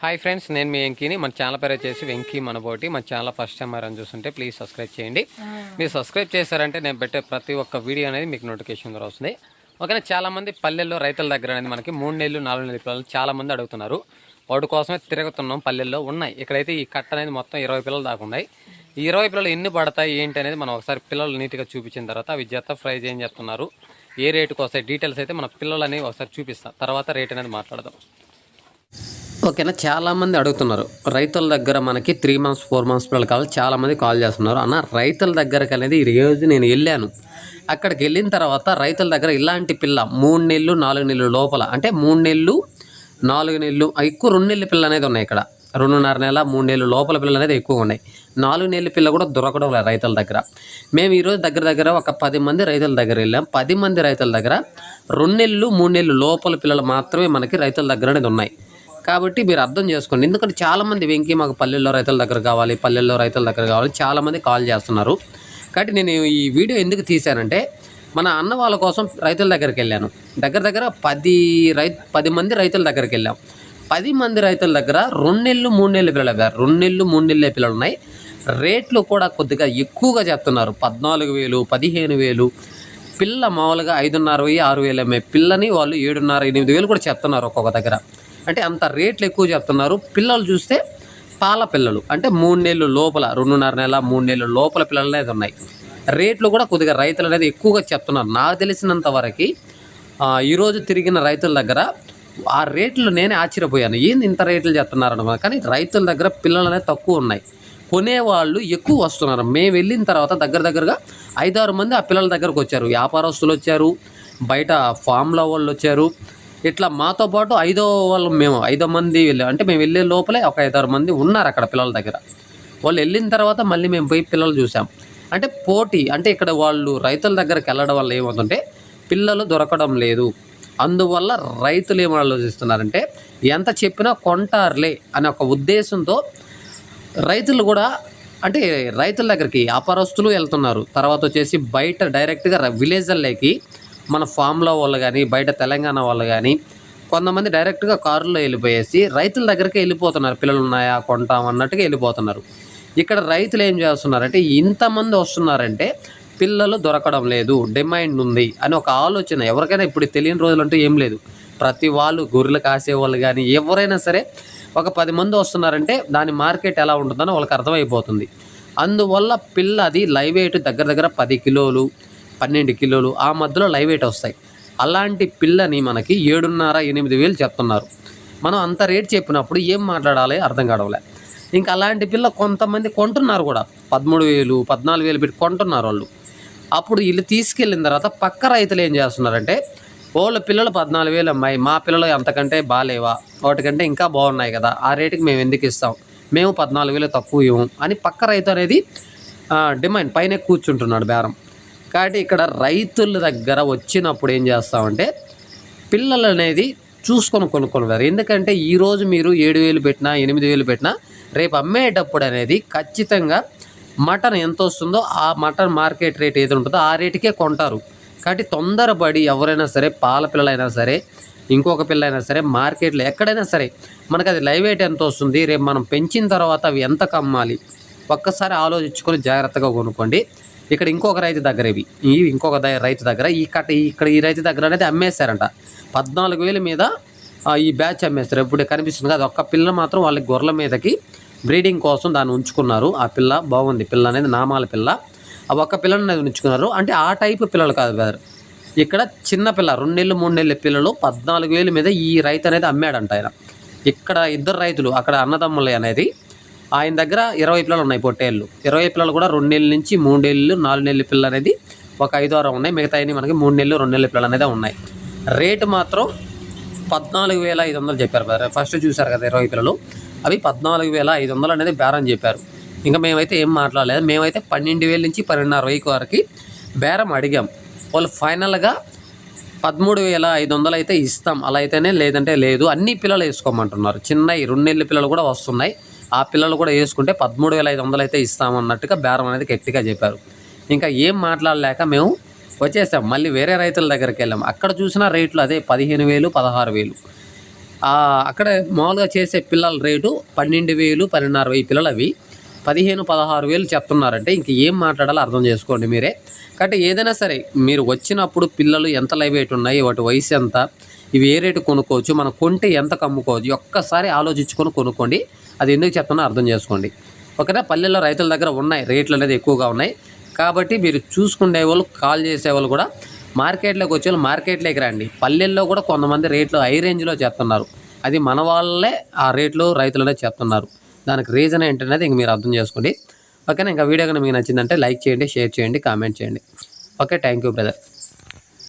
Hi friends నేను మీ వెంకీని. మన channel పేరు వచ్చేసి వెంకీ మనబోటి. మన ఛానల్ ఫస్ట్ టైం ఎవరైనా చూస్తుంటే ప్లీజ్ సబ్స్క్రైబ్ చేయండి. మీరు సబ్స్క్రైబ్ చేశారంటే నేను పెట్టే ప్రతి ఒక్క వీడియో అనేది మీకు నోటిఫికేషన్ ద్వారా వస్తుంది. ఓకేనా చాలా మంది పల్లెల్లో రైతుల దగ్గర అనేది మనకి మూడు నెలలు నాలుగు నెలల పిల్లలు చాలా మంది అడుగుతున్నారు. వాటి కోసమే తిరుగుతున్నాం పల్లెల్లో ఉన్నాయి. ఇక్కడైతే ఈ కట్ట అనేది మొత్తం ఇరవై పిల్లలు దాకా ఉన్నాయి. ఈ ఇరవై పిల్లలు ఎన్ని పడతాయి ఏంటి అనేది మనం ఒకసారి పిల్లలు నీట్గా చూపించిన తర్వాత అవి జత ప్రైజ్ ఏం చెప్తున్నారు ఏ రేటుకి వస్తాయి డీటెయిల్స్ అయితే మన పిల్లలు అనేవి ఒకసారి చూపిస్తాం. తర్వాత రేట్ అనేది మాట్లాడదాం. ఓకేనా? చాలామంది అడుగుతున్నారు. రైతుల దగ్గర మనకి త్రీ మంత్స్ ఫోర్ మంత్స్ పిల్లలు కావాలి. చాలామంది కాల్ చేస్తున్నారు. అన్న రైతుల దగ్గరకు అనేది ఈ రోజు నేను వెళ్ళాను. అక్కడికి వెళ్ళిన తర్వాత రైతుల దగ్గర ఇలాంటి పిల్ల మూడు నెలలు నాలుగు నెలలు లోపల అంటే మూడు నెలలు నాలుగు నెలలు ఎక్కువ రెండు నెలల పిల్ల అనేది ఉన్నాయి ఇక్కడ. రెండున్నర నెల మూడు నెలలు లోపల పిల్లలు అనేది ఎక్కువ ఉన్నాయి. నాలుగు నెలల పిల్ల కూడా దొరకడం లేదు రైతుల దగ్గర. మేము ఈరోజు దగ్గర దగ్గర ఒక పది మంది రైతుల దగ్గర వెళ్ళాం. పది మంది రైతుల దగ్గర రెండు నెలలు మూడు నెలలు లోపల పిల్లలు మాత్రమే మనకి రైతుల దగ్గర అనేది ఉన్నాయి. కాబట్టి మీరు అర్థం చేసుకోండి. ఎందుకంటే చాలామంది వెంకీ మాకు పల్లెల్లో రైతుల దగ్గర కావాలి పల్లెల్లో రైతుల దగ్గర కావాలి చాలామంది కాల్ చేస్తున్నారు. కాబట్టి నేను ఈ వీడియో ఎందుకు తీశానంటే మన అన్న వాళ్ళ కోసం రైతుల దగ్గరికి వెళ్ళాను. దగ్గర దగ్గర పది రై పది మంది రైతుల దగ్గరికి వెళ్ళాం. పది మంది రైతుల దగ్గర రెండు నెలలు మూడు నెలల పిల్లలు అవ్వారు రెండు నెలలు మూడు నెలల పిల్లలు ఉన్నాయి. రేట్లు కూడా కొద్దిగా ఎక్కువగా చెప్తున్నారు. పద్నాలుగు వేలు పదిహేను వేలు. పిల్ల మామూలుగా ఐదున్నర వెయ్యి ఆరు వేలు అమ్మే పిల్లని వాళ్ళు ఏడున్నర ఎనిమిది వేలు కూడా చెప్తున్నారు ఒక్కొక్క దగ్గర. అంటే అంత రేట్లు ఎక్కువ చెప్తున్నారు. పిల్లలు చూస్తే పాల పిల్లలు. అంటే మూడు నెలలు లోపల రెండున్నర నెల మూడు నెలలు లోపల పిల్లలు అనేది ఉన్నాయి. రేట్లు కూడా కొద్దిగా రైతులు అనేది ఎక్కువగా చెప్తున్నారు. నాకు తెలిసినంత వరకు ఈరోజు తిరిగిన రైతుల దగ్గర ఆ రేట్లు నేనే ఆశ్చర్యపోయాను. ఏంది ఇంత రేట్లు చెప్తున్నారు అనమాట కానీ రైతుల దగ్గర పిల్లలు అనేది తక్కువ ఉన్నాయి. కొనేవాళ్ళు ఎక్కువ వస్తున్నారు. మేము వెళ్ళిన తర్వాత దగ్గర దగ్గరగా ఐదారు మంది ఆ పిల్లల దగ్గరకు వచ్చారు. వ్యాపారస్తులు వచ్చారు. బయట ఫామ్ల వాళ్ళు వచ్చారు. ఇట్లా మాతో పాటు ఐదో వాళ్ళు మేము ఐదో మంది వెళ్ళాం అంటే మేము వెళ్ళే లోపలే ఒక ఐదారు మంది ఉన్నారు అక్కడ పిల్లల దగ్గర. వాళ్ళు వెళ్ళిన తర్వాత మళ్ళీ మేము పోయి పిల్లలు చూసాం. అంటే పోటీ అంటే ఇక్కడ వాళ్ళు రైతుల దగ్గరికి వెళ్ళడం వల్ల ఏమవుతుంటే పిల్లలు దొరకడం లేదు. అందువల్ల రైతులు ఏం ఆలోచిస్తున్నారంటే ఎంత చెప్పినా కొంటారులే అనే ఒక ఉద్దేశంతో రైతులు కూడా అంటే రైతుల దగ్గరికి వ్యాపారస్తులు వెళ్తున్నారు. తర్వాత వచ్చేసి బయట డైరెక్ట్గా విలేజ్లలోకి మన ఫామ్లో వాళ్ళు కానీ బయట తెలంగాణ వాళ్ళు కానీ కొంతమంది డైరెక్ట్గా కారులో వెళ్ళిపోయేసి రైతుల దగ్గరికి వెళ్ళిపోతున్నారు. పిల్లలు ఉన్నాయా కొంటాం అన్నట్టుగా వెళ్ళిపోతున్నారు. ఇక్కడ రైతులు ఏం చేస్తున్నారంటే ఇంతమంది వస్తున్నారంటే పిల్లలు దొరకడం లేదు డిమాండ్ ఉంది అని ఒక ఆలోచన. ఎవరికైనా ఇప్పుడు తెలియని రోజులు అంటూ ఏం లేదు. ప్రతి వాళ్ళు గొర్రెలు కాసేవాళ్ళు కానీ ఎవరైనా సరే ఒక పది మంది వస్తున్నారంటే దాని మార్కెట్ ఎలా ఉంటుందని వాళ్ళకి అర్థమైపోతుంది. అందువల్ల పిల్ల అది లైవ్ వెయిట్ దగ్గర దగ్గర పది కిలోలు పన్నెండు కిలోలు ఆ మధ్యలో లైవ్ వెయిట్ వస్తాయి. అలాంటి పిల్లని మనకి ఏడున్నర ఎనిమిది వేలు చెప్తున్నారు. మనం అంత రేట్ చెప్పినప్పుడు ఏం మాట్లాడాలి అర్థం కావలే ఇంకా అలాంటి పిల్ల కొంతమంది కొంటున్నారు కూడా. పదమూడు వేలు పద్నాలుగు వేలు పెట్టి కొంటున్నారు వాళ్ళు. అప్పుడు వీళ్ళు తీసుకెళ్ళిన తర్వాత పక్క రైతులు ఏం చేస్తున్నారంటే వాళ్ళ పిల్లలు పద్నాలుగు వేలు అమ్మాయి మా పిల్లలు అంతకంటే బాగాలేవా వాటికంటే ఇంకా బాగున్నాయి కదా. ఆ రేటుకి మేము ఎందుకు ఇస్తాం? మేము పద్నాలుగు వేలు తక్కువ ఇవ్వం అని పక్క రైతు అనేది డిమాండ్ పైన కూర్చుంటున్నాడు బేరం. కాబట్టి ఇక్కడ రైతుల దగ్గర వచ్చినప్పుడు ఏం చేస్తామంటే పిల్లలు అనేది చూసుకొని కొనుక్కొనివారు ఎందుకంటే ఈరోజు మీరు ఏడు వేలు పెట్టినా ఎనిమిది వేలు పెట్టినా రేపు అమ్మేటప్పుడు అనేది ఖచ్చితంగా మటన్ ఎంత వస్తుందో ఆ మటన్ మార్కెట్ రేట్ ఏది ఉంటుందో ఆ రేటుకే కొంటారు. కాబట్టి తొందరపడి ఎవరైనా సరే పాల పిల్లలైనా సరే ఇంకొక పిల్ల అయినా సరే మార్కెట్లో ఎక్కడైనా సరే మనకు అది లైవ్ వెయిట్ ఎంత వస్తుంది రేపు మనం పెంచిన తర్వాత అవి ఎంత కమ్మాలి ఒక్కసారి ఆలోచించుకొని జాగ్రత్తగా కొనుక్కోండి. ఇక్కడ ఇంకొక రైతు దగ్గర ఇవి. ఈ ఇంకొక రైతు దగ్గర. ఈ కట్ట ఇక్కడ ఈ రైతు దగ్గర అనేది అమ్మేశారంట. పద్నాలుగు వేల మీద ఈ బ్యాచ్ అమ్మేస్తారు. ఇప్పుడు కనిపిస్తుంది కదా ఒక్క పిల్ల మాత్రం వాళ్ళకి గొర్రెల మీదకి బ్రీడింగ్ కోసం దాన్ని ఉంచుకున్నారు. ఆ పిల్ల బాగుంది. పిల్ల అనేది నామాల పిల్ల. ఆ ఒక్క పిల్లని అనేది ఉంచుకున్నారు. అంటే ఆ టైపు పిల్లలు కాదు వేరు ఇక్కడ చిన్న పిల్ల రెండు నెలలు మూడు నెలల పిల్లలు పద్నాలుగు వేల మీద ఈ రైతు అనేది అమ్మాడంట ఆయన. ఇక్కడ ఇద్దరు రైతులు అక్కడ అన్నదమ్ములు అనేది ఆయన దగ్గర ఇరవై పిల్లలు ఉన్నాయి పొట్టేళ్ళు. ఇరవై పిల్లలు కూడా రెండు నెలల నుంచి మూడు నెలలు నాలుగు నెలల పిల్లలు అనేది ఒక ఐదు ఆరు ఉన్నాయి. మిగతా మనకి మూడు నెలలు రెండు నెలల పిల్లలు అనేది ఉన్నాయి. రేటు మాత్రం పద్నాలుగు వేల ఐదు వందలు చెప్పారు బ్రదర్ ఫస్ట్ చూశారు కదా ఇరవై పిల్లలు. అవి పద్నాలుగు వేల ఐదు వందలు అనేది బేరం చెప్పారు. ఇంకా మేమైతే ఏం మాట్లాడలేదు. మేమైతే పన్నెండు వేల నుంచి పన్నెండున్నర వెయ్యి వరకు బేరం అడిగాం. వాళ్ళు ఫైనల్గా పదమూడు వేల ఐదు వందలు అయితే ఇస్తాం. అలా అయితేనే లేదంటే లేదు. అన్ని పిల్లలు వేసుకోమంటున్నారు. చిన్న రెండు నెలల పిల్లలు కూడా వస్తున్నాయి. ఆ పిల్లలు కూడా వేసుకుంటే పదమూడు వేల ఐదు వందలు అయితే ఇస్తామన్నట్టుగా బేరం అనేది గట్టిగా చెప్పారు. ఇంకా ఏం మాట్లాడలేక మేము వచ్చేసాం. మళ్ళీ వేరే రైతుల దగ్గరికి వెళ్ళాం. అక్కడ చూసిన రేట్లు అదే పదిహేను వేలు పదహారు వేలు. అక్కడ మామూలుగా చేసే పిల్లల రేటు పన్నెండు వేలు పన్నెండున్నర వెయ్యి పిల్లలు అవి పదిహేను పదహారు వేలు చెప్తున్నారంటే ఇంక ఏం మాట్లాడాలో అర్థం చేసుకోండి మీరే. కాబట్టి ఏదైనా సరే మీరు వచ్చినప్పుడు పిల్లలు ఎంత లైవ్ ఉన్నాయి వాటి వయసు ఎంత ఇవి ఏ రేటు కొనుక్కోవచ్చు మనం కొంటే ఎంత కమ్ముకోవచ్చు ఒక్కసారి ఆలోచించుకొని కొనుక్కోండి. అది ఎందుకు చెప్తున్నా అర్థం చేసుకోండి. ఓకేనా పల్లెల్లో రైతుల దగ్గర ఉన్నాయి రేట్లు అనేది ఎక్కువగా ఉన్నాయి. కాబట్టి మీరు చూసుకునే వాళ్ళు కాల్ చేసే వాళ్ళు కూడా మార్కెట్లోకి వచ్చే వాళ్ళు మార్కెట్లోకి రండి. పల్లెల్లో కూడా కొంతమంది రేట్లు హై రేంజ్లో చెప్తున్నారు అది మన వాళ్ళే ఆ రేట్లు రైతులనే చెప్తున్నారు దానికి రీజన్ ఏంటనేది ఇంక మీరు అర్థం చేసుకోండి. ఓకేనా? ఇంకా వీడియో కనుక మీకు నచ్చిందంటే లైక్ చేయండి షేర్ చేయండి కామెంట్ చేయండి. Okay thank you brother.